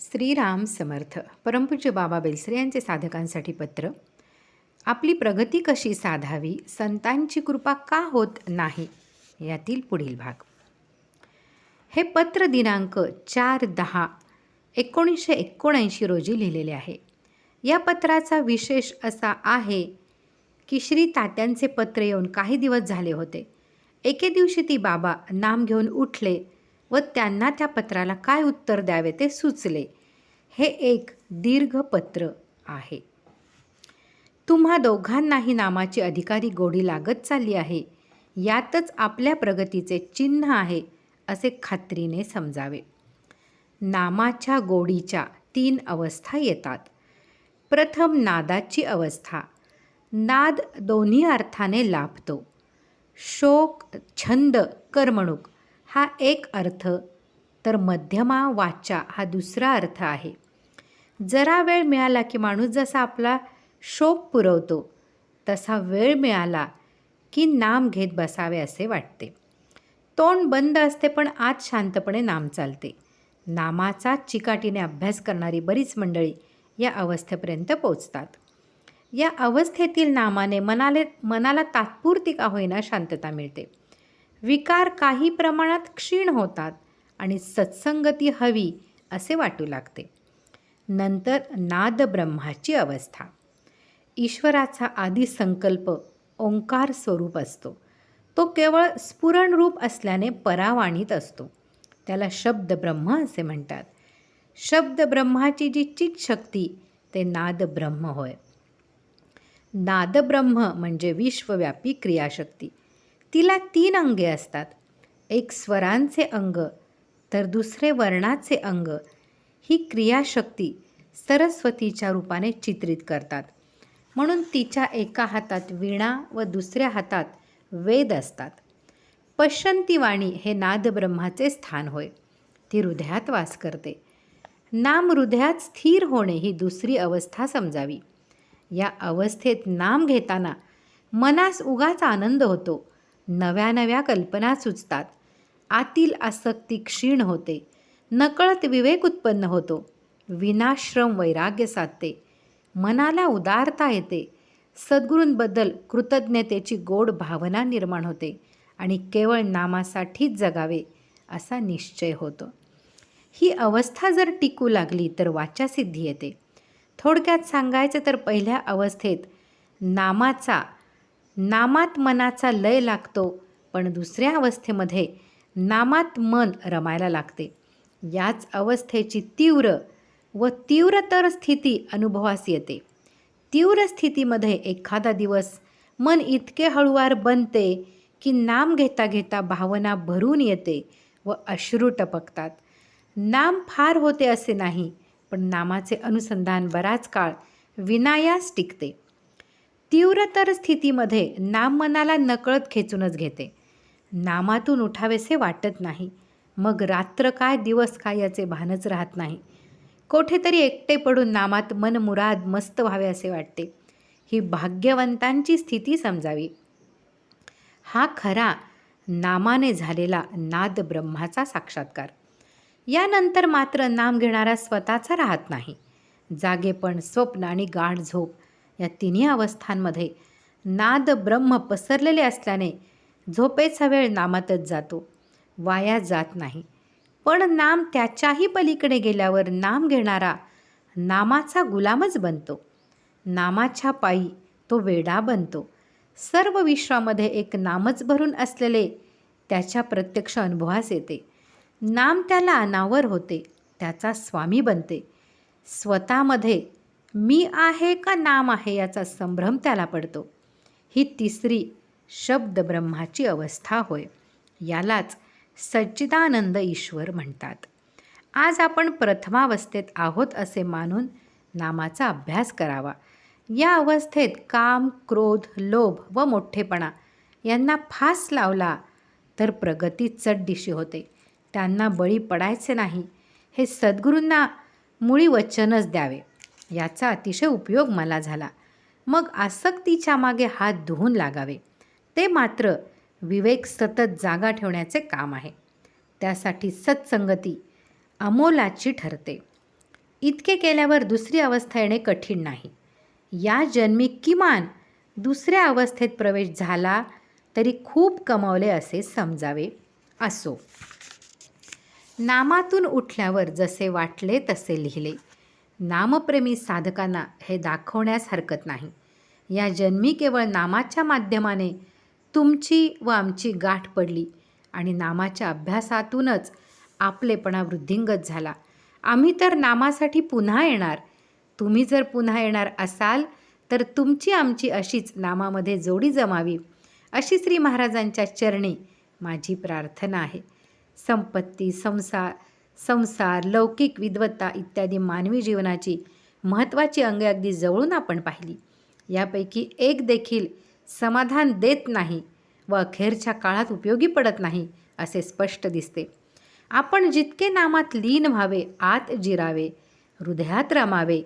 श्रीराम समर्थ परमपूज्य बाबा बेलसरे यांचे साधकांसाठी पत्र. आपली प्रगती कशी साधावी? संतांची कृपा का होत नाही? यातील पुढील भाग. हे पत्र दिनांक चार दहा एकोणीसशे एकोणऐंशी रोजी लिहिलेले आहे. या पत्राचा विशेष असा आहे की श्री तात्यांचे पत्र येऊन काही दिवस झाले होते. एके दिवशी ती बाबा नाम घेऊन उठले व त्यांना त्या पत्राला काय उत्तर द्यावे ते सुचले. हे एक दीर्घ पत्र आहे. तुम्हा दोघांनाही नामाची अधिकारी गोडी लागत चालली आहे. यातच आपल्या प्रगतीचे चिन्ह आहे असे खात्रीने समजावे. नामाच्या गोडीच्या तीन अवस्था येतात. प्रथम नादाची अवस्था. नाद दोन्ही अर्थाने लाभतो. शोक छंद करमणूक हा एक अर्थ तर मध्यमा वाचा हा दुसरा अर्थ आहे. जरा वेळ मिळाला की माणूस जसा आपला शोक पुरवतो तसा वेळ मिळाला की नाम घेत बसावे असे वाटते. तोंड बंद असते पण आत शांतपणे नाम चालते. नामाचा चिकाटीने अभ्यास करणारी बरीच मंडळी या अवस्थेपर्यंत पोचतात या अवस्थेतील नामाने मनाले मनाला तात्पुरती का होईना शांतता मिळते. विकार काही प्रमाणात क्षीण होतात आणि सत्संगती हवी असे वाटू लागते. नंतर नाद ब्रह्माची अवस्था. ईश्वराचा आदी संकल्प ओंकार स्वरूप असतो. तो केवळ स्फुरणरूप असल्याने परावाणीत असतो. त्याला शब्द ब्रह्म असे म्हणतात. शब्द ब्रह्माची जी चितशक्ती ते नाद ब्रह्म होय. नाद ब्रह्म म्हणजे विश्वव्यापी क्रियाशक्ती. तिला तीन अंगे असतात. एक स्वरांचे अंग तर दुसरे वर्णाचे अंग ही क्रियाशक्ती सरस्वतीच्या रूपाने चित्रित करतात. म्हणून तिच्या एका हातात वीणा व दुसऱ्या हातात वेद असतात. पश्यंती वाणी हे नादब्रह्माचे स्थान होय. ती हृदयात वास करते. नाम हृदयात स्थिर होणे ही दुसरी अवस्था समजावी. या अवस्थेत नाम घेताना मनास उगाच आनंद होतो. नव्या नव्या कल्पना सुचतात. आतील आसक्ती क्षीण होते. नकळत विवेक उत्पन्न होतो. विनाश्रम वैराग्य साधते. मनाला उदारता येते. सद्गुरूंबद्दल कृतज्ञतेची गोड भावना निर्माण होते आणि केवळ नामासाठीच जगावे असा निश्चय होतो. ही अवस्था जर टिकू लागली तर वाचासिद्धी येते. थोडक्यात सांगायचं तर पहिल्या अवस्थेत नामाचा नामात मनाचा लय लागतो पण दुसऱ्या अवस्थेमध्ये नामात मन रमायला लागते. याच अवस्थेची तीव्र व तीव्रतर स्थिती अनुभवास येते. तीव्र स्थितीमध्ये एखादा दिवस मन इतके हळुवार बनते की नाम घेता घेता भावना भरून येते व अश्रू टपकतात. नाम फार होते असे नाही पण नामाचे अनुसंधान बराच काळ विनायास टिकते. तीव्रतर स्थितीमध्ये नाम मनाला नकळत खेचूनच घेते. नामातून उठावेसे वाटत नाही. मग रात्र काय दिवस काय याचे भानच राहत नाही. कोठेतरी एकटे पडून नामात मन मुराद मस्त व्हावे असे वाटते. ही भाग्यवंतांची स्थिती समजावी. हा खरा नामाने झालेला नाद ब्रह्माचा साक्षात्कार. यानंतर मात्र नाम घेणारा स्वतःचा राहत नाही. जागेपण स्वप्न आणि गाढ झोप या तिन्ही अवस्थांमध्ये नाद ब्रह्म पसरलेले असल्याने झोपेचा वेळ नामातच जातो. वाया जात नाही. पण नाम त्याच्याही पलीकडे गेल्यावर नाम घेणारा नामाचा गुलामच बनतो. नामाच्या पायी तो वेडा बनतो. सर्व विश्वामध्ये एक नामच भरून असलेले त्याच्या प्रत्यक्ष अनुभवास येते. नाम त्याला अनावर होते त्याचा स्वामी बनते. स्वतःमध्ये मी आहे का नाम आहे याचा संभ्रम त्याला पडतो. ही तिसरी शब्द ब्रह्माची अवस्था होय. यालाच सच्चिदानंद ईश्वर म्हणतात. आज आपण प्रथमावस्थेत आहोत असे मानून नामाचा अभ्यास करावा. या अवस्थेत काम क्रोध लोभ व मोठेपणा यांना फास लावला तर प्रगती चढदिशी होते. त्यांना बळी पडायचे नाही. हे सद्गुरूंना मुळी वचनच द्यावे. याचा अतिशय उपयोग मला झाला. मग आसक्तीच्या मागे हात धुवून लागावे. ते मात्र विवेक सतत जागा ठेवण्याचे काम आहे. त्यासाठी सत्संगती अमोलाची ठरते. इतके केल्यावर दुसरी अवस्था येणे कठीण नाही. या जन्मी किमान दुसऱ्या अवस्थेत प्रवेश झाला तरी खूप कमावले असे समजावे. असो. नामातून उठल्यावर जसे वाटले तसे लिहिले. नामप्रेमी साधकांना हे दाखवण्यास हरकत नाही. या जन्मी केवळ नामाच्या माध्यमाने तुमची व आमची गाठ पडली आणि नामाच्या अभ्यासातूनच आपलेपणा वृद्धिंगत झाला. आम्ही तर नामासाठी पुन्हा येणार. तुम्ही जर पुन्हा येणार असाल तर तुमची आमची अशीच नामामध्ये जोडी जमावी अशी श्री महाराजांच्या चरणी माझी प्रार्थना आहे. संपत्ती संसार संसार लौकिक विद्वत्ता इत्यादी मानवी जीवनाची महत्त्वाची अंगे अगदी जवळून आपण पाहिली. यापैकी एक देखील समाधान देत नाही व अखेरच्या काळात उपयोगी पडत नाही असे स्पष्ट दिसते. आपण जितके नामात लीन व्हावे आत जिरावे हृदयात रमावे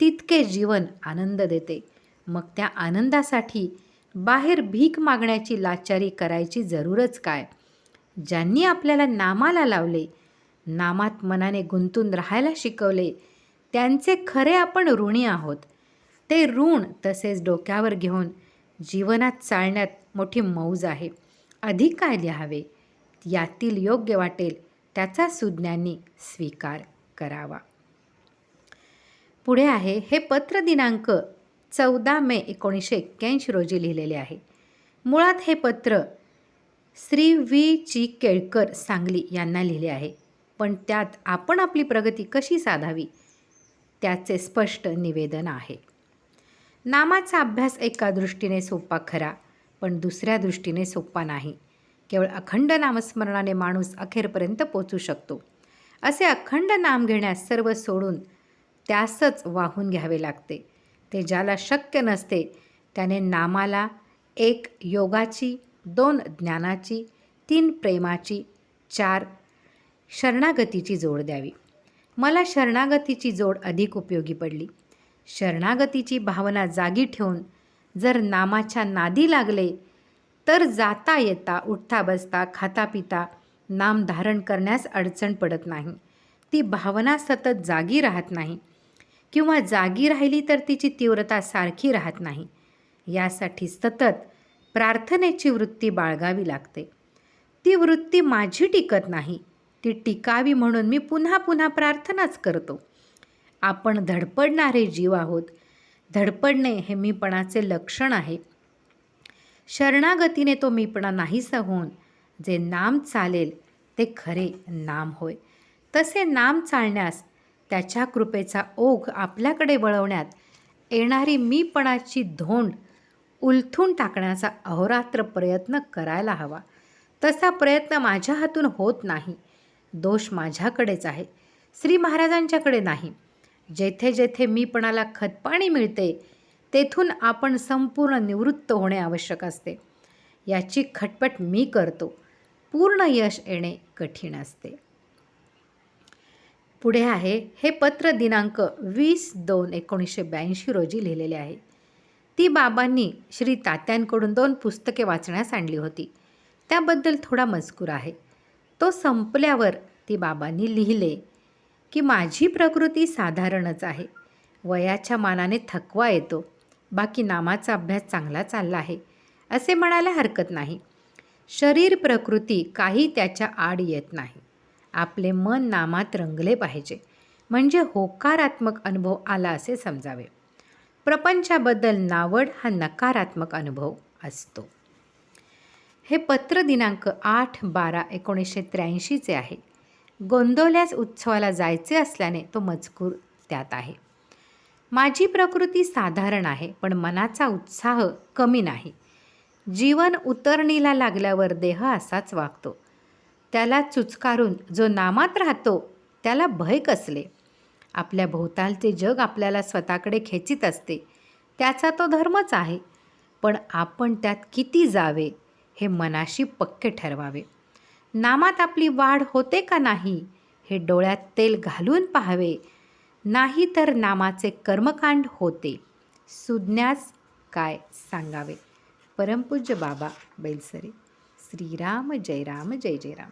तितके जीवन आनंद देते. मग त्या आनंदासाठी बाहेर भीक मागण्याची लाचारी करायची जरूरच काय? ज्यांनी आपल्याला नामाला लावले नामात मनाने गुंतून राहायला शिकवले त्यांचे खरे आपण ऋणी आहोत. ते ऋण तसेच डोक्यावर घेऊन जीवनात चालण्यात मोठी मौज आहे. अधिक काय लिहावे यातील योग्य वाटेल त्याचा सुज्ञांनी स्वीकार करावा. पुढे आहे हे पत्र दिनांक चौदा मे एकोणीसशे एक्क्याऐंशी रोजी लिहिलेले आहे. मुळात हे पत्र श्री व्ही. ची. केळकर सांगली यांना लिहिले आहे. पण त्यात आपण आपली प्रगती कशी साधावी त्याचे स्पष्ट निवेदन आहे. नामाचा अभ्यास एका दृष्टीने सोपा खरा पण दुसऱ्या दृष्टीने सोपा नाही. केवळ अखंड नामस्मरणाने माणूस अखेरपर्यंत पोचू शकतो. असे अखंड नाम घेण्यास सर्व सोडून त्यासच वाहून घ्यावे लागते. ते ज्याला शक्य नसते त्याने नामाला एक योगाची दोन ज्ञानाची तीन प्रेमाची चार शरणागतीची जोड द्यावी. मला शरणागतीची जोड अधिक उपयोगी पडली. शरणागतीची भावना जागी ठेवून जर नामाच्या नादी लागले तर जाता येता उठता बसता खाता पिता नाम धारण करण्यास अडचण पडत नाही. ती भावना सतत जागी राहत नाही. किंवा जागी राहिली तर तिची तीव्रता सारखी राहत नाही. यासाठी सतत प्रार्थनेची वृत्ती बाळगावी लागते. ती वृत्ती माझी टिकत नाही. ती टिकावी म्हणून मी पुन्हा पुन्हा प्रार्थनाच करतो. आपण धडपडणारे जीव आहोत. धडपडणे हे मीपणाचे लक्षण आहे. शरणागतीने तो मीपणा नाहीसा होऊन जे नाम चालेल ते खरे नाम होय. तसे नाम चालण्यास त्याच्या कृपेचा ओघ आपल्याकडे वळवण्यात येणारी मीपणाची धोंड उलथून टाकण्याचा अहोरात्र प्रयत्न करायला हवा. तसा प्रयत्न माझ्या हातून होत नाही. दोष माझ्याकडेच आहे. श्री महाराजांच्याकडे नाही. जेथे जेथे मीपणाला खतपाणी मिळते तेथून आपण संपूर्ण निवृत्त होणे आवश्यक असते. याची खटपट मी करतो. पूर्ण यश येणे कठीण असते. पुढे आहे हे पत्र दिनांक वीस दोन एकोणीसशे ब्याऐंशी रोजी लिहिलेले आहे. ती बाबांनी श्री तात्यांकडून दोन पुस्तके वाचण्यास आणली होती. त्याबद्दल थोडा मजकूर आहे. तो संपल्यावर ती बाबांनी लिहिले की माझी प्रकृती साधारणच आहे. वयाच्या मानाने थकवा येतो. बाकी नामाचा अभ्यास चांगला चालला आहे. असे म्हणायला हरकत नाही. शरीर प्रकृती काही त्याच्या आड येत नाही. आपले मन नामात रंगले पाहिजे. म्हणजे होकारात्मक अनुभव आला असे समजावे. प्रपंचाबद्दल नावड हा नकारात्मक अनुभव असतो. हे पत्र दिनांक आठ बारा एकोणीसशे त्र्याऐंशीचे आहे. गोंदवल्यास उत्सवाला जायचे असल्याने तो मजकूर त्यात आहे. माझी प्रकृती साधारण आहे पण मनाचा उत्साह कमी नाही. जीवन उतरणीला लागल्यावर देह असाच वागतो. त्याला चुचकारून जो नामात राहतो त्याला भय कसले? आपल्या भोवतालचे जग आपल्याला स्वतःकडे खेचित असते. त्याचा तो धर्मच आहे. पण आपण त्यात किती जावे हे मनाशी पक्के ठरवावे. नामात आपली वाढ होते का नाही? हे डोळ्यात तेल घालून पाहावे. नाही तर नामाचे कर्मकांड होते. सुज्ञास काय सांगावे? परमपूज्य बाबा बैलसरे. श्रीराम जय राम जय जय राम